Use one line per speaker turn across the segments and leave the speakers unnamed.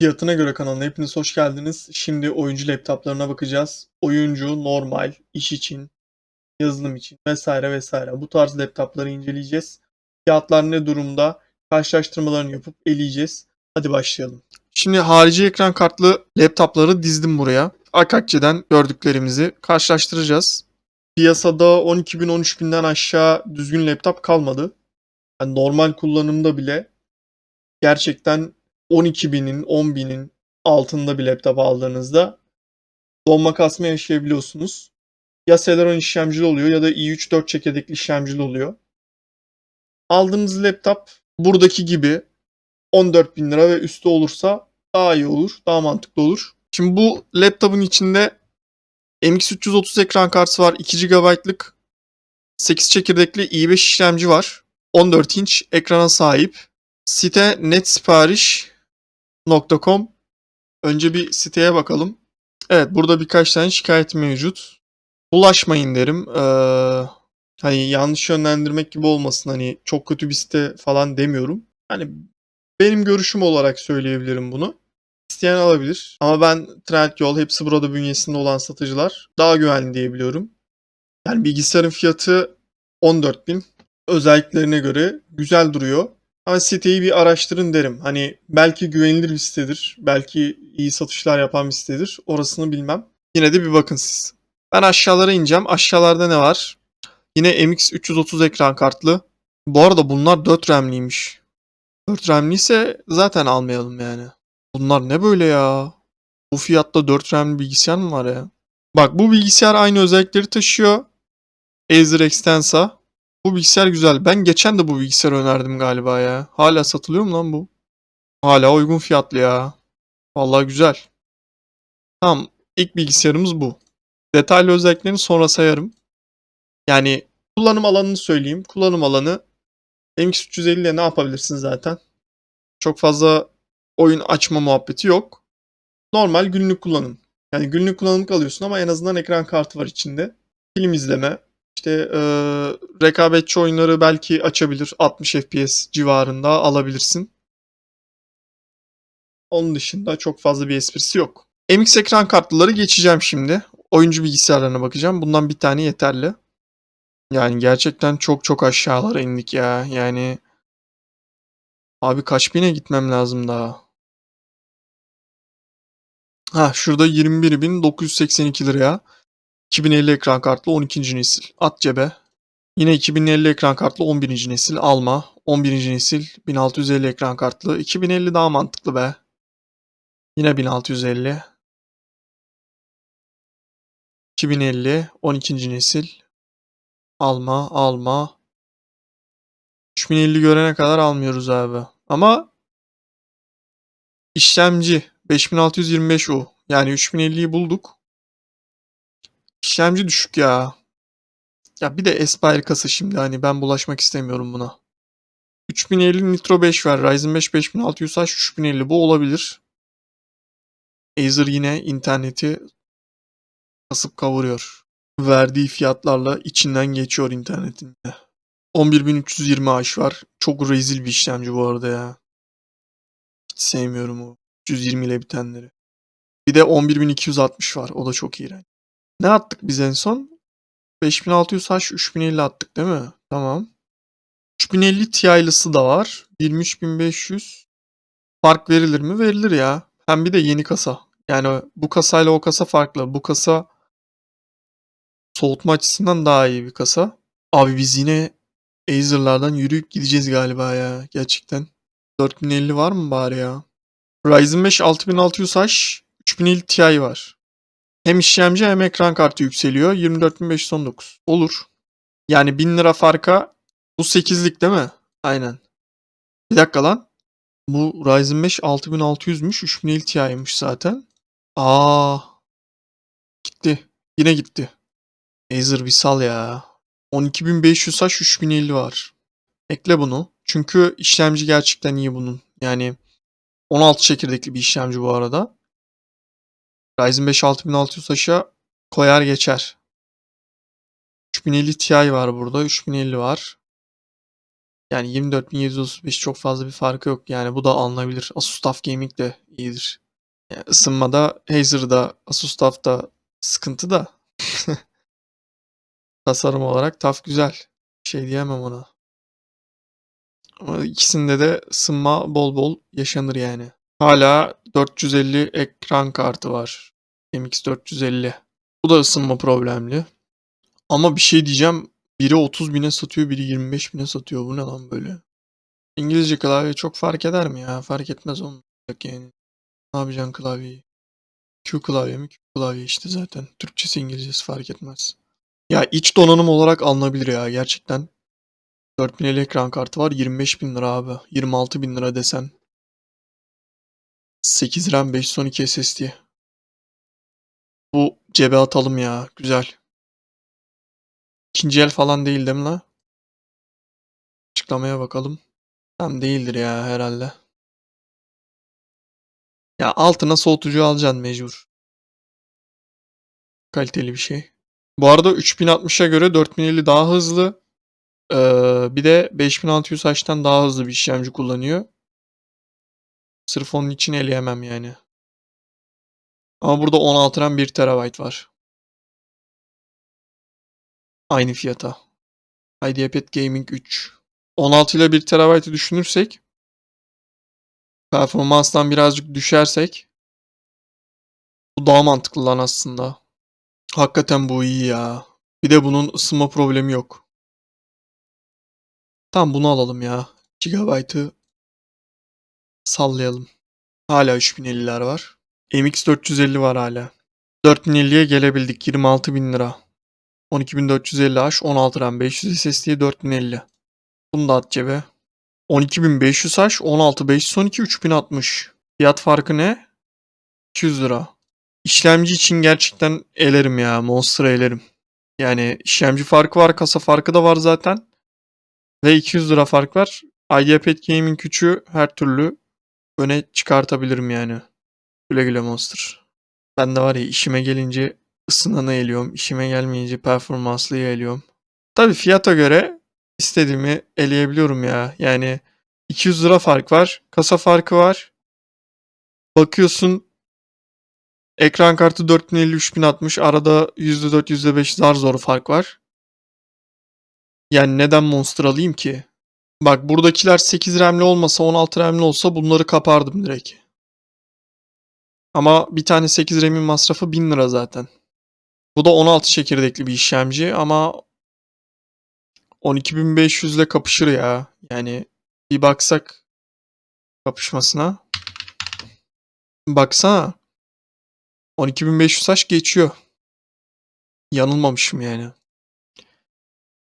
Fiyatına göre kanalına hepiniz hoş geldiniz. Şimdi oyuncu laptoplarına bakacağız. Oyuncu, normal, iş için, yazılım için vesaire vesaire. Bu tarz laptopları inceleyeceğiz. Fiyatlar ne durumda? Karşılaştırmalarını yapıp eleyeceğiz. Hadi başlayalım. Şimdi harici ekran kartlı laptopları dizdim buraya. Akakçe'den gördüklerimizi karşılaştıracağız. Piyasada 12.000 13.000'den aşağı düzgün laptop kalmadı. Yani normal kullanımda bile gerçekten 12.000'in 10.000'in altında bir laptop aldığınızda donma kasma yaşayabiliyorsunuz. Ya Celeron işlemcili oluyor ya da i3 4 çekirdekli işlemcili oluyor. Aldığınız laptop buradaki gibi 14.000 lira ve üstü olursa daha iyi olur, daha mantıklı olur. Şimdi bu laptopun içinde MX330 ekran kartı var. 2 GB'lık 8 çekirdekli i5 işlemci var. 14 inç ekrana sahip. Site netsipariş.com Önce bir siteye bakalım. Evet burada birkaç tane şikayet mevcut. Bulaşmayın derim. Ee, hani yanlış yönlendirmek gibi olmasın. Hani çok kötü bir site falan demiyorum. Hani benim görüşüm olarak söyleyebilirim bunu. İsteyen alabilir. Ama ben Trendyol hepsi burada bünyesinde olan satıcılar daha güvenli diyebiliyorum. Yani bilgisayarın fiyatı 14.000 özelliklerine göre güzel duruyor. Ama siteyi bir araştırın derim. Hani belki güvenilir bir sitedir. Belki iyi satışlar yapan bir sitedir. Orasını bilmem. Yine de bir bakın siz. Ben aşağılara ineceğim. Aşağılarda ne var? Yine MX330 ekran kartlı. Bu arada bunlar 4 RAM'liymiş. 4 RAM'li ise zaten almayalım yani. Bunlar ne böyle ya? Bu fiyatta 4 RAM'li bilgisayar mı var ya? Bak bu bilgisayar aynı özellikleri taşıyor. Acer Extensa. Bu bilgisayar güzel. Ben geçen de bu bilgisayarı önerdim galiba ya. Hala satılıyor mu lan bu? Hala uygun fiyatlı ya. Vallahi güzel. Tamam. ilk bilgisayarımız bu. Detaylı özelliklerini sonra sayarım. Yani kullanım alanını söyleyeyim. Kullanım alanı MX350 ile ne yapabilirsin zaten? Çok fazla oyun açma muhabbeti yok. Normal günlük kullanım. Yani günlük kullanımlık alıyorsun ama en azından ekran kartı var içinde. Film izleme, işte e, rekabetçi oyunları belki açabilir. 60 FPS civarında alabilirsin. Onun dışında çok fazla bir esprisi yok. MX ekran kartlıları geçeceğim şimdi. Oyuncu bilgisayarlarına bakacağım. Bundan bir tane yeterli. Yani gerçekten çok çok aşağılara indik ya. Yani abi kaç bine gitmem lazım daha. Ha şurada 21.982 liraya 2050 ekran kartlı 12. nesil. At cebe. Yine 2050 ekran kartlı 11. nesil alma. 11. nesil 1650 ekran kartlı. 2050 daha mantıklı be. Yine 1650. 2050 12. nesil. Alma alma. 3050 görene kadar almıyoruz abi. Ama işlemci 5625U. Yani 3050'yi bulduk. İşlemci düşük ya. Ya bir de Aspire kasa şimdi hani ben bulaşmak istemiyorum buna. 3050 Nitro 5 var. Ryzen 5 5600H 3050 bu olabilir. Acer yine interneti kasıp kavuruyor. Verdiği fiyatlarla içinden geçiyor internetin. 11320H var. Çok rezil bir işlemci bu arada ya. Hiç sevmiyorum o. 320 ile bitenleri. Bir de 11260 var. O da çok iğrenç. Ne attık biz en son? 5600H 3050 attık değil mi? Tamam. 3050 Ti'lısı da var. 23500. Fark verilir mi? Verilir ya. Hem bir de yeni kasa. Yani bu kasayla o kasa farklı. Bu kasa soğutma açısından daha iyi bir kasa. Abi biz yine Acer'lardan yürüyüp gideceğiz galiba ya. Gerçekten. 4050 var mı bari ya? Ryzen 5 6600H 3050 Ti var. Hem işlemci hem ekran kartı yükseliyor. 24519. Olur. Yani 1000 lira farka bu 8'lik değil mi? Aynen. Bir dakika lan. Bu Ryzen 5 6600'müş. 3050 Ti'ymiş zaten. Aa. Gitti. Yine gitti. Acer bir sal ya. 12500 H 3050 var. Ekle bunu. Çünkü işlemci gerçekten iyi bunun. Yani 16 çekirdekli bir işlemci bu arada. Ryzen 5 6600 H'a koyar geçer. 3050 Ti var burada. 3050 var. Yani 24735 çok fazla bir farkı yok. Yani bu da alınabilir. Asus TUF Gaming de iyidir. Yani ısınmada Acer'da Asus TUF da sıkıntı da. Tasarım olarak TUF güzel. Şey diyemem ona. Ama ikisinde de ısınma bol bol yaşanır yani. Hala 450 ekran kartı var. MX 450. Bu da ısınma problemli. Ama bir şey diyeceğim. Biri 30 bine satıyor, biri 25 bine satıyor. Bu ne lan böyle? İngilizce klavye çok fark eder mi ya? Fark etmez olmayacak yani. Ne yapacaksın klavyeyi? Q klavye mi? Q klavye işte zaten. Türkçesi İngilizcesi fark etmez. Ya iç donanım olarak alınabilir ya gerçekten. 4050 ekran kartı var 25 bin lira abi. 26 bin lira desen. 8 RAM 512 SSD. Bu cebe atalım ya. Güzel. İkinci el falan değil değil mi la? Açıklamaya bakalım. Tam değildir ya herhalde. Ya altına soğutucu alacaksın mecbur. Kaliteli bir şey. Bu arada 3060'a göre 4050 daha hızlı. Ee, bir de 5600H'tan daha hızlı bir işlemci kullanıyor. Sırf onun için eleyemem yani. Ama burada 16 RAM 1 TB var. Aynı fiyata. IdeaPad Gaming 3. 16 ile 1 TB'ı düşünürsek performanstan birazcık düşersek bu daha mantıklı lan aslında. Hakikaten bu iyi ya. Bir de bunun ısınma problemi yok. Tamam bunu alalım ya. Gigabyte'ı sallayalım. Hala 3050'ler var. MX 450 var hala. 4050'ye gelebildik. 26.000 lira. 12450H 16 RAM 500 SSD 4050. Bunu da at cebe. 12500H 16 512 3060. Fiyat farkı ne? 200 lira. İşlemci için gerçekten elerim ya. Monster'a elerim. Yani işlemci farkı var, kasa farkı da var zaten. Ve 200 lira fark var. IdeaPad Gaming 3'ü her türlü öne çıkartabilirim yani. Güle güle Monster. Ben de var ya işime gelince ısınanı eliyorum. işime gelmeyince performanslıyı eliyorum. Tabi fiyata göre istediğimi eleyebiliyorum ya. Yani 200 lira fark var. Kasa farkı var. Bakıyorsun ekran kartı 4050 3060 arada %4 %5 zar zor fark var. Yani neden Monster alayım ki? Bak buradakiler 8 RAM'li olmasa 16 RAM'li olsa bunları kapardım direkt. Ama bir tane 8 RAM'in masrafı 1000 lira zaten. Bu da 16 çekirdekli bir işlemci ama 12500 ile kapışır ya. Yani bir baksak kapışmasına. Baksana. 12500 H geçiyor. Yanılmamışım yani.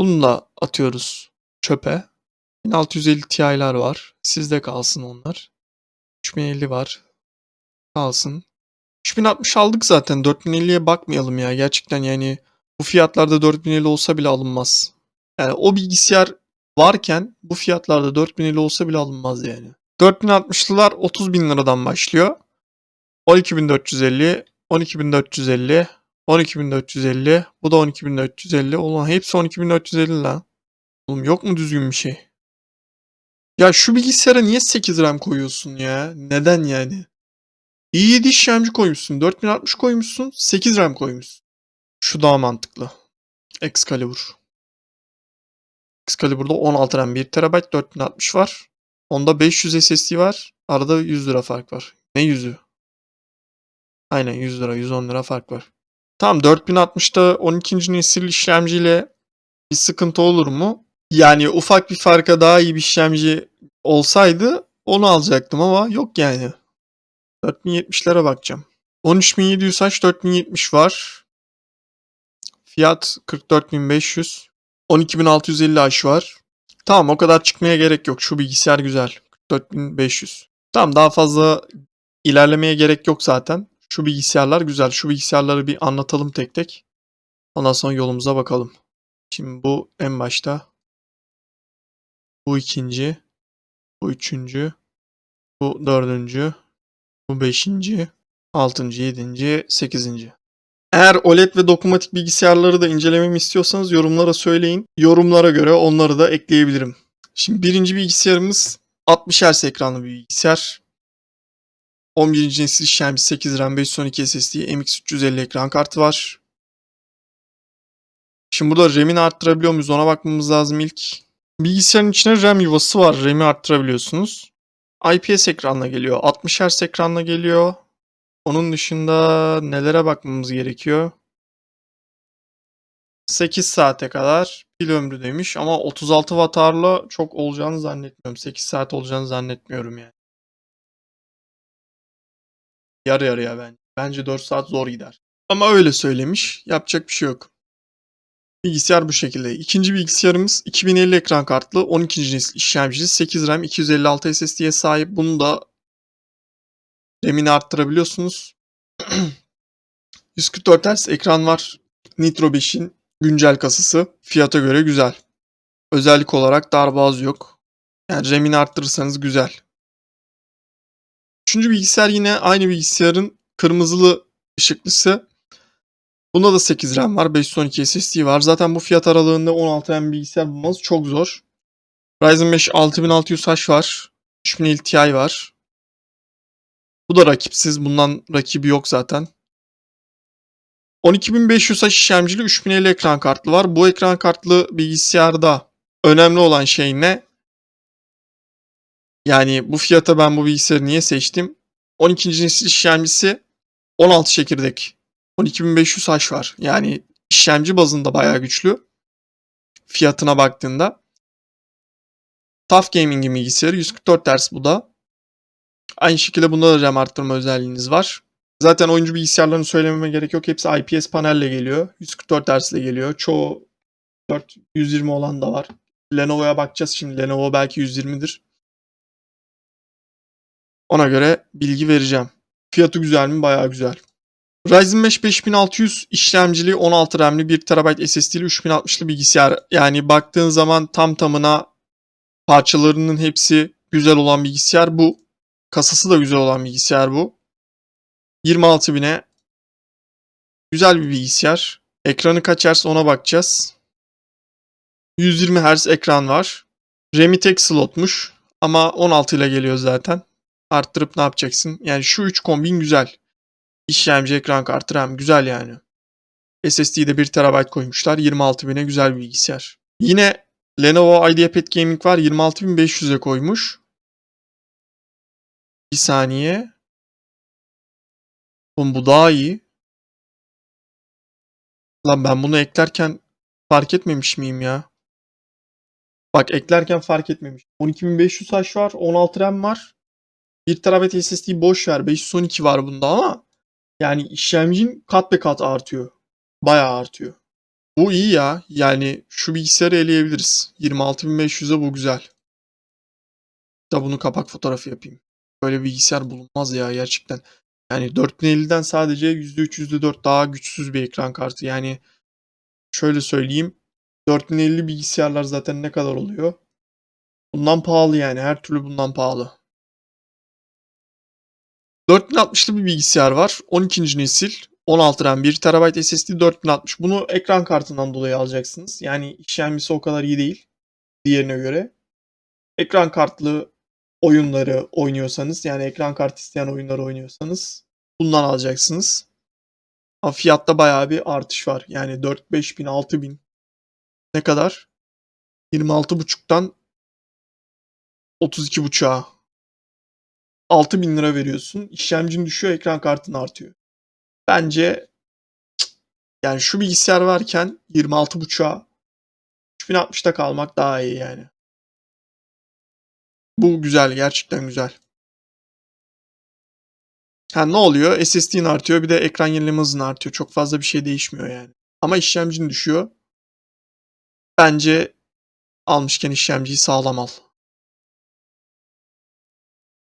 Bunu da atıyoruz çöpe. 1650 Ti'ler var. Sizde kalsın onlar. 3050 var. Kalsın. 3060 aldık zaten. 4050'ye bakmayalım ya. Gerçekten yani bu fiyatlarda 4050 olsa bile alınmaz. Yani o bilgisayar varken bu fiyatlarda 4050 olsa bile alınmaz yani. 4060'lılar 30 bin liradan başlıyor. 12450, 12450, 12450, bu da 12450. Ulan hepsi 12450 lan. Oğlum yok mu düzgün bir şey? Ya şu bilgisayara niye 8 RAM koyuyorsun ya? Neden yani? i7 işlemci koymuşsun, 4060 koymuşsun, 8 RAM koymuşsun. Şu daha mantıklı. Excalibur. Excalibur'da 16 RAM 1 TB 4060 var. Onda 500 SSD var. Arada 100 lira fark var. Ne yüzü? Aynen 100 lira 110 lira fark var. Tamam 4060'da 12. nesil işlemciyle bir sıkıntı olur mu? Yani ufak bir farka daha iyi bir işlemci olsaydı onu alacaktım ama yok yani. 4070'lere bakacağım. 13700H 4070 var. Fiyat 44500. 12650H var. Tamam o kadar çıkmaya gerek yok. Şu bilgisayar güzel. 4500. Tamam daha fazla ilerlemeye gerek yok zaten. Şu bilgisayarlar güzel. Şu bilgisayarları bir anlatalım tek tek. Ondan sonra yolumuza bakalım. Şimdi bu en başta. Bu ikinci. Bu üçüncü. Bu dördüncü. Bu beşinci. Altıncı, yedinci, sekizinci. Eğer OLED ve dokunmatik bilgisayarları da incelememi istiyorsanız yorumlara söyleyin. Yorumlara göre onları da ekleyebilirim. Şimdi birinci bilgisayarımız 60 Hz ekranlı bir bilgisayar. 11. nesil işlemci 8 RAM 512 SSD MX350 ekran kartı var. Şimdi burada RAM'ini arttırabiliyor muyuz ona bakmamız lazım ilk. Bilgisayarın içine RAM yuvası var. RAM'i arttırabiliyorsunuz. IPS ekranla geliyor. 60 Hz ekranla geliyor. Onun dışında nelere bakmamız gerekiyor? 8 saate kadar pil ömrü demiş ama 36 watt çok olacağını zannetmiyorum. 8 saat olacağını zannetmiyorum yani. Yarı yarıya bence. Bence 4 saat zor gider. Ama öyle söylemiş. Yapacak bir şey yok. Bilgisayar bu şekilde. İkinci bilgisayarımız 2050 ekran kartlı 12. nesil işlemcili 8 RAM 256 SSD'ye sahip. Bunu da RAM'ini arttırabiliyorsunuz. 144 Hz ekran var. Nitro 5'in güncel kasası. Fiyata göre güzel. Özellik olarak darbaz yok. Yani RAM'ini arttırırsanız güzel. Üçüncü bilgisayar yine aynı bilgisayarın kırmızılı ışıklısı. Bunda da 8 RAM var. 512 SSD var. Zaten bu fiyat aralığında 16 RAM bilgisayar bulmanız çok zor. Ryzen 5 6600H var. 3050 Ti var. Bu da rakipsiz. Bundan rakibi yok zaten. 12500H işlemcili 3050 ekran kartlı var. Bu ekran kartlı bilgisayarda önemli olan şey ne? Yani bu fiyata ben bu bilgisayarı niye seçtim? 12. nesil işlemcisi 16 çekirdek. 12500H var. Yani işlemci bazında bayağı güçlü. Fiyatına baktığında. Tough Gaming'in bilgisayarı 144 Hz bu da. Aynı şekilde bunda da RAM arttırma özelliğiniz var. Zaten oyuncu bilgisayarlarını söylememe gerek yok. Hepsi IPS panelle geliyor. 144 Hz ile geliyor. Çoğu 4 120 olan da var. Lenovo'ya bakacağız şimdi. Lenovo belki 120'dir. Ona göre bilgi vereceğim. Fiyatı güzel mi? Bayağı güzel. Ryzen 5 5600 işlemcili 16 RAM'li 1 TB SSD'li 3060'lı bilgisayar. Yani baktığın zaman tam tamına parçalarının hepsi güzel olan bilgisayar bu. Kasası da güzel olan bilgisayar bu. 26.000'e güzel bir bilgisayar. Ekranı kaç Hz ona bakacağız. 120 Hz ekran var. RAM'i tek slotmuş ama 16 ile geliyor zaten. Arttırıp ne yapacaksın? Yani şu 3 kombin güzel. İşlemci, ekran kartı, RAM güzel yani. SSD'de 1 TB koymuşlar. 26.000'e güzel bir bilgisayar. Yine Lenovo IdeaPad Gaming var. 26.500'e koymuş. Bir saniye. Oğlum bu daha iyi. Lan ben bunu eklerken fark etmemiş miyim ya? Bak eklerken fark etmemiş. 12500H var. 16 RAM var. 1 TB SSD boş ver. 512 var bunda ama yani işlemcin kat be kat artıyor. Bayağı artıyor. Bu iyi ya. Yani şu bilgisayarı eleyebiliriz. 26500'e bu güzel. Da bunu kapak fotoğrafı yapayım. Böyle bilgisayar bulunmaz ya gerçekten. Yani 4050'den sadece %3 %4 daha güçsüz bir ekran kartı. Yani şöyle söyleyeyim. 4050 bilgisayarlar zaten ne kadar oluyor? Bundan pahalı yani. Her türlü bundan pahalı. 4060'lı bir bilgisayar var. 12. nesil. 16 RAM 1 TB SSD 4060. Bunu ekran kartından dolayı alacaksınız. Yani işlemcisi o kadar iyi değil. Diğerine göre. Ekran kartlı oyunları oynuyorsanız yani ekran kartı isteyen oyunları oynuyorsanız bundan alacaksınız. Ama fiyatta bayağı bir artış var. Yani 4 5 bin 6 bin ne kadar? 26.5'tan 32.5'a 6 bin lira veriyorsun. İşlemcin düşüyor, ekran kartın artıyor. Bence yani şu bilgisayar varken 26.5'a 3060'da kalmak daha iyi yani. Bu güzel, gerçekten güzel. Ha ne oluyor? SSD'nin artıyor, bir de ekran yenileme hızın artıyor. Çok fazla bir şey değişmiyor yani. Ama işlemcin düşüyor. Bence almışken işlemciyi sağlam al.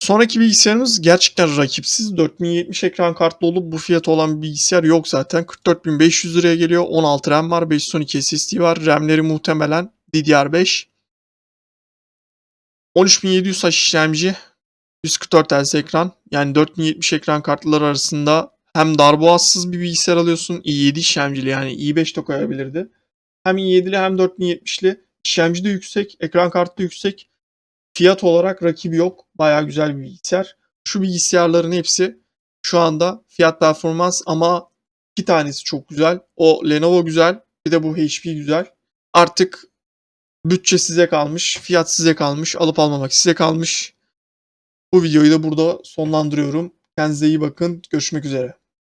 Sonraki bilgisayarımız gerçekten rakipsiz. 4070 ekran kartlı olup bu fiyat olan bir bilgisayar yok zaten. 44.500 liraya geliyor. 16 RAM var, 512 SSD var. RAM'leri muhtemelen DDR5. 13700 H işlemci, 144 Hz ekran. Yani 4070 ekran kartlar arasında hem darboğazsız bir bilgisayar alıyorsun. i7 işlemcili yani i5 de koyabilirdi. Hem i7'li hem 4070'li İşlemci de yüksek, ekran kartı da yüksek. Fiyat olarak rakibi yok. Bayağı güzel bir bilgisayar. Şu bilgisayarların hepsi şu anda fiyat performans ama iki tanesi çok güzel. O Lenovo güzel. Bir de bu HP güzel. Artık bütçe size kalmış. Fiyat size kalmış. Alıp almamak size kalmış. Bu videoyu da burada sonlandırıyorum. Kendinize iyi bakın. Görüşmek üzere.